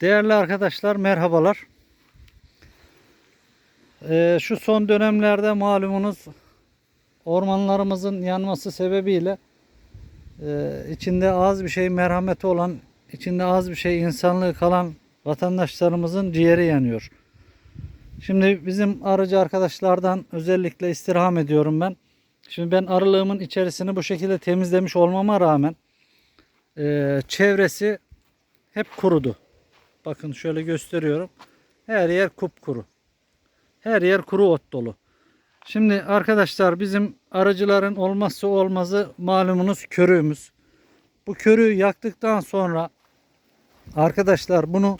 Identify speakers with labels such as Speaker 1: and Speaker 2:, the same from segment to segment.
Speaker 1: Değerli arkadaşlar merhabalar. Ee, şu son dönemlerde malumunuz ormanlarımızın yanması sebebiyle e, içinde az bir şey merhameti olan, içinde az bir şey insanlığı kalan vatandaşlarımızın ciğeri yanıyor. Şimdi bizim arıcı arkadaşlardan özellikle istirham ediyorum ben. Şimdi ben arılığımın içerisini bu şekilde temizlemiş olmama rağmen e, çevresi hep kurudu. Bakın şöyle gösteriyorum. Her yer kupkuru. Her yer kuru ot dolu. Şimdi arkadaşlar bizim arıcıların olmazsa olmazı malumunuz körüğümüz. Bu körüğü yaktıktan sonra arkadaşlar bunu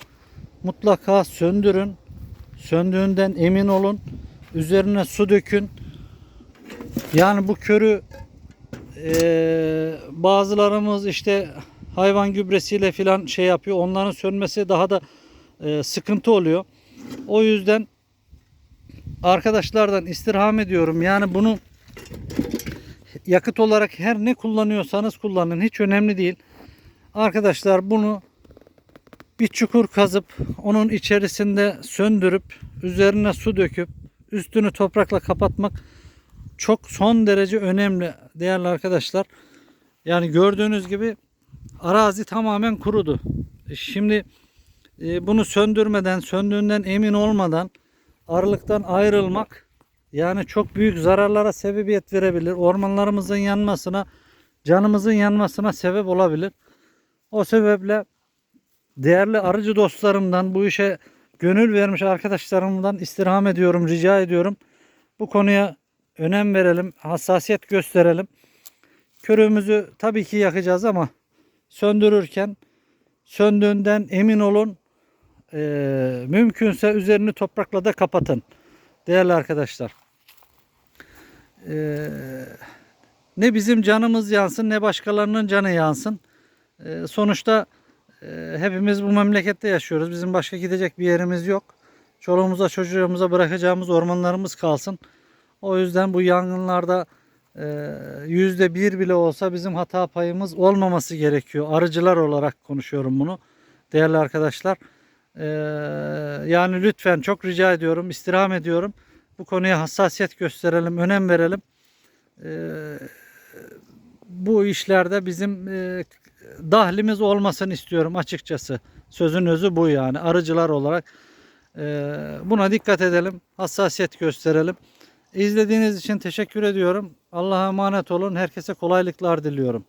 Speaker 1: mutlaka söndürün. Söndüğünden emin olun. Üzerine su dökün. Yani bu körü eee, bazılarımız işte hayvan gübresiyle filan şey yapıyor. Onların sönmesi daha da eee, sıkıntı oluyor. O yüzden arkadaşlardan istirham ediyorum. Yani bunu yakıt olarak her ne kullanıyorsanız kullanın. Hiç önemli değil. Arkadaşlar bunu bir çukur kazıp onun içerisinde söndürüp üzerine su döküp üstünü toprakla kapatmak çok son derece önemli değerli arkadaşlar. Yani gördüğünüz gibi arazi tamamen kurudu. Şimdi e, bunu söndürmeden, söndüğünden emin olmadan arılıktan ayrılmak yani çok büyük zararlara sebebiyet verebilir. Ormanlarımızın yanmasına, canımızın yanmasına sebep olabilir. O sebeple değerli arıcı dostlarımdan bu işe gönül vermiş arkadaşlarımdan istirham ediyorum, rica ediyorum. Bu konuya önem verelim, hassasiyet gösterelim. Körüğümüzü tabii ki yakacağız ama söndürürken söndüğünden emin olun. Ee, mümkünse üzerini toprakla da kapatın. Değerli arkadaşlar. Ee, ne bizim canımız yansın ne başkalarının canı yansın. Ee, sonuçta e, hepimiz bu memlekette yaşıyoruz. Bizim başka gidecek bir yerimiz yok. Çoluğumuza çocuğumuza bırakacağımız ormanlarımız kalsın. O yüzden bu yangınlarda e, yüzde bir bile olsa bizim hata payımız olmaması gerekiyor. Arıcılar olarak konuşuyorum bunu. Değerli arkadaşlar. E, yani lütfen çok rica ediyorum, istirham ediyorum. Bu konuya hassasiyet gösterelim, önem verelim. E, bu işlerde bizim e, dahlimiz olmasını istiyorum açıkçası. Sözün özü bu yani arıcılar olarak. Buna dikkat edelim, hassasiyet gösterelim. İzlediğiniz için teşekkür ediyorum. Allah'a emanet olun. Herkese kolaylıklar diliyorum.